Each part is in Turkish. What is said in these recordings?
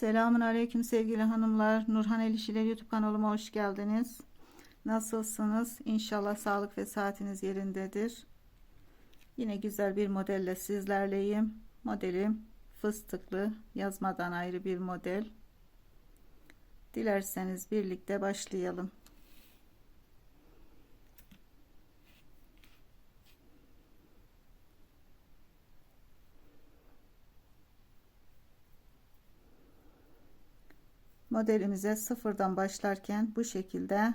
Selamun Aleyküm sevgili hanımlar. Nurhan El İşiler YouTube kanalıma hoş geldiniz. Nasılsınız? İnşallah sağlık ve saatiniz yerindedir. Yine güzel bir modelle sizlerleyim. Modelim fıstıklı, yazmadan ayrı bir model. Dilerseniz birlikte başlayalım. Modelimize sıfırdan başlarken bu şekilde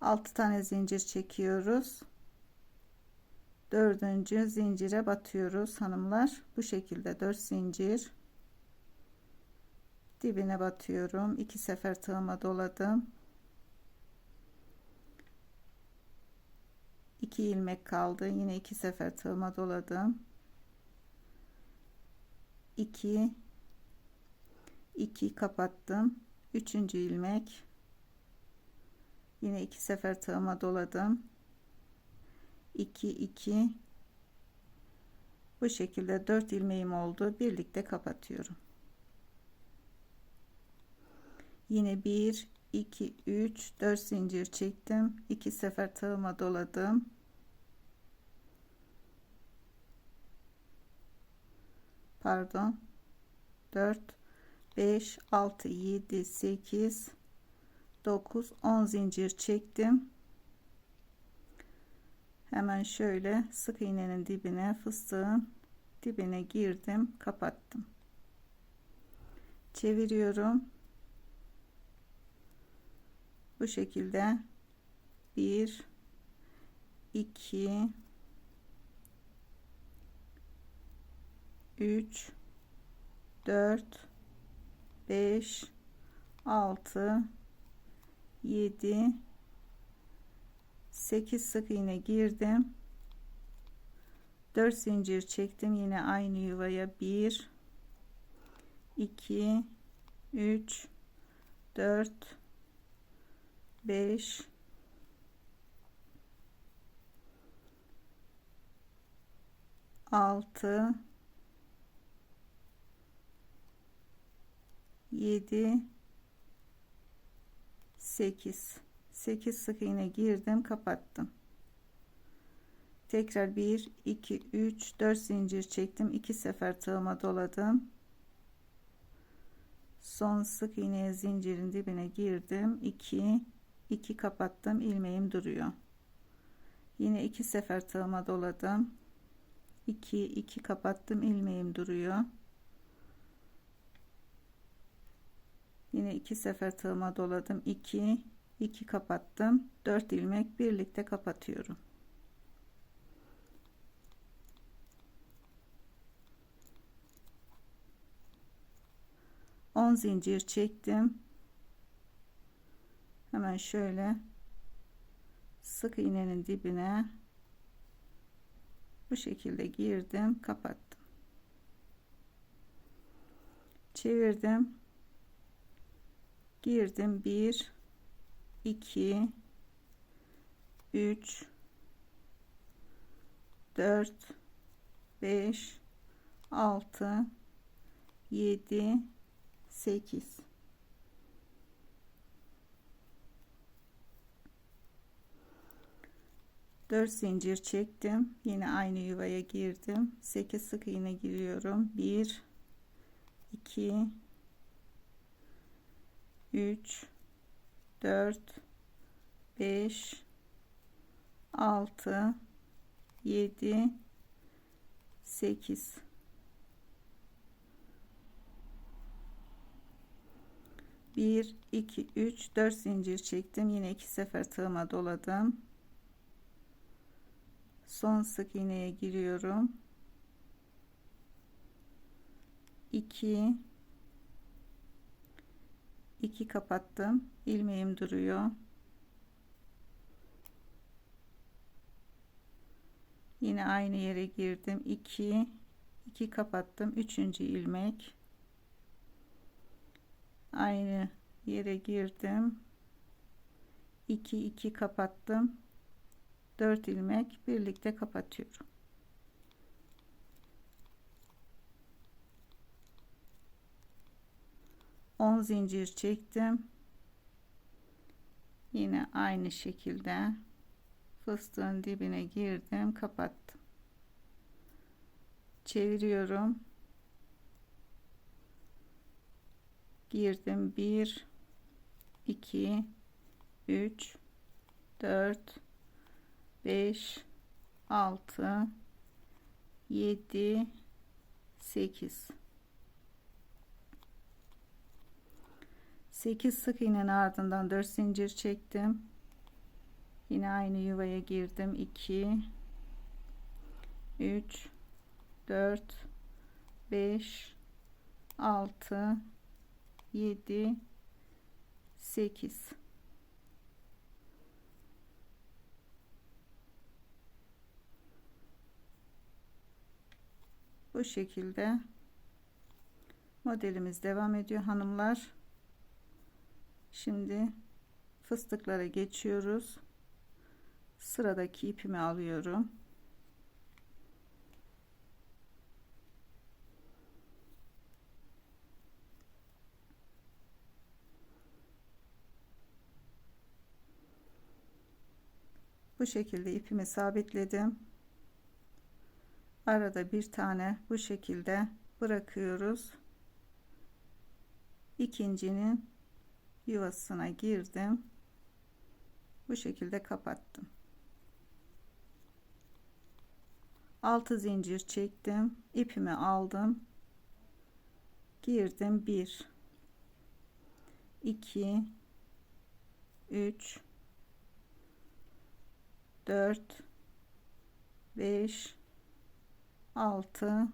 6 tane zincir çekiyoruz. Dördüncü zincire batıyoruz hanımlar. Bu şekilde 4 zincir. Dibine batıyorum. İki sefer tığıma doladım. 2 ilmek kaldı. Yine iki sefer tığıma doladım. 2 2 kapattım. Üçüncü ilmek. Yine iki sefer tığıma doladım. 2 2 bu şekilde 4 ilmeğim oldu. Birlikte kapatıyorum. Yine 1 2 3 4 zincir çektim. 2 sefer tığıma doladım. Pardon. 4 5 6 7 8 9 10 zincir çektim. Hemen şöyle sık iğnenin dibine fıstığın dibine girdim kapattım. Çeviriyorum. Bu şekilde 1 2 3 4 5 6 7 8 sık iğne girdim. 4 zincir çektim yine aynı yuvaya. 1 2 3 4 5 6 7 8 8 sık iğne girdim kapattım. Tekrar 1 2 3 4 zincir çektim. 2 sefer tığıma doladım. Son sık iğneye zincirin dibine girdim. 2 2 kapattım. İlmeğim duruyor. Yine 2 sefer tığıma doladım. 2 2 kapattım. İlmeğim duruyor yine iki sefer tığıma doladım. 2 2 kapattım. 4 ilmek birlikte kapatıyorum. On zincir çektim. Hemen şöyle sık iğnenin dibine bu şekilde girdim kapattım. Çevirdim girdim. 1 2 3 4 5 6 7 8 4 zincir çektim. Yine aynı yuvaya girdim. 8 sık iğne giriyorum. 1 2 3 4 5 6 7 8 1 2 3 4 zincir çektim. Yine iki sefer tığıma doladım. Son sık iğneye giriyorum. 2 2 kapattım. İlmeğim duruyor. Yine aynı yere girdim. 2 2 kapattım. 3. ilmek. Aynı yere girdim. 2 2 kapattım. 4 ilmek. Birlikte kapatıyorum 10 zincir çektim. Yine aynı şekilde fıstığın dibine girdim kapattım. Çeviriyorum. Girdim. 1 2 3 4 5 6 7 8 8 sık iğnenin ardından 4 zincir çektim. Yine aynı yuvaya girdim. 2 3 4 5 6 7 8 bu şekilde modelimiz devam ediyor hanımlar şimdi fıstıklara geçiyoruz. Sıradaki ipimi alıyorum. Bu şekilde ipimi sabitledim. Arada bir tane bu şekilde bırakıyoruz. İkincinin yuvasına girdim. Bu şekilde kapattım. 6 zincir çektim. İpimi aldım. Girdim. 1 2 3 4 5 6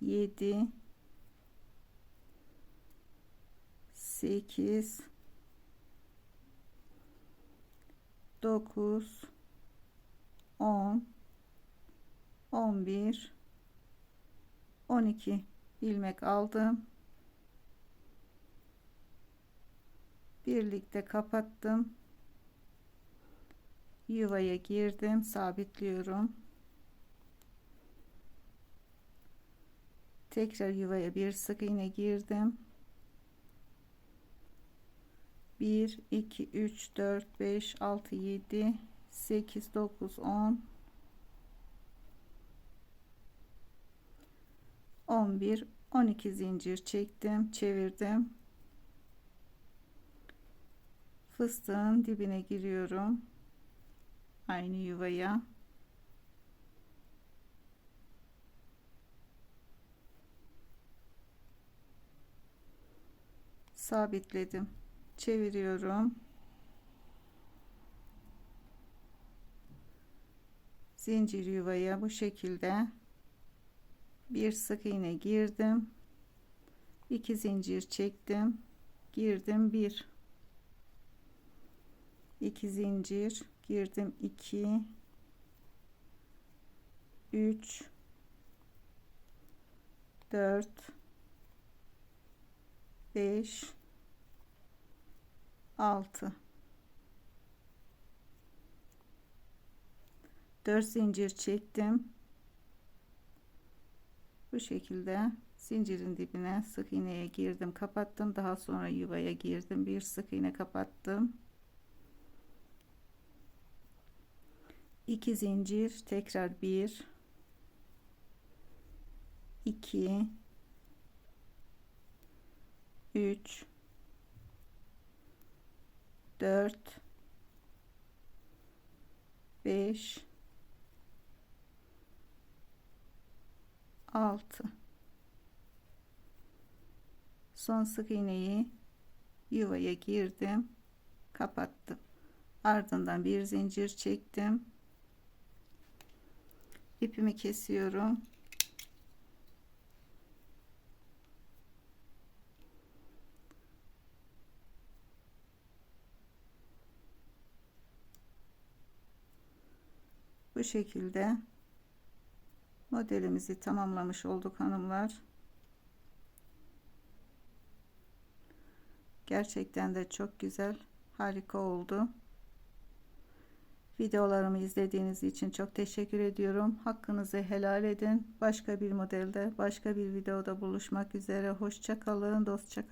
7 8 9 10 11 12 ilmek aldım. Birlikte kapattım. Yuvaya girdim sabitliyorum. Tekrar yuvaya bir sık iğne girdim 1 2 3 4 5 6 7 8 9 10 11 12 zincir çektim çevirdim. Fıstığın dibine giriyorum. Aynı yuvaya. Sabitledim çeviriyorum. Zincir yuvaya bu şekilde bir sık iğne girdim. 2 zincir çektim. Girdim 1 2 zincir girdim 2 3 4 5 6 4 zincir çektim. Bu şekilde zincirin dibine sık iğneye girdim kapattım. Daha sonra yuvaya girdim. Bir sık iğne kapattım. 2 zincir tekrar 1 2 3 4 5 6 son sık iğneyi yuvaya girdim kapattım. Ardından bir zincir çektim. İpimi kesiyorum bu şekilde modelimizi tamamlamış olduk hanımlar gerçekten de çok güzel harika oldu Videolarımı izlediğiniz için çok teşekkür ediyorum. Hakkınızı helal edin. Başka bir modelde, başka bir videoda buluşmak üzere. Hoşça kalın, dostça.